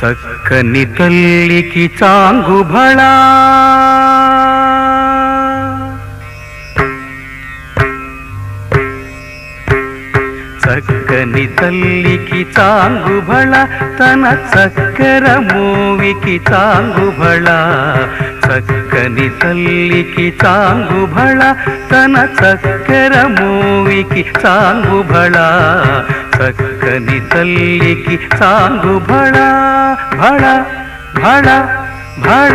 చక్కని తల్లికి చాంగుభళా చక్కని తల్లికి చాంగుభళ తన చక్కర మూవికి చాంగుభళ చక్కని తల్లికి చాంగుభళ తన చక్కర మూవికి చాంగుభళ చక్కని తల్లికి చాంగుభళ ಭಳ ಭಳ ಭಳ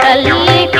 ಕಲಿಯಕ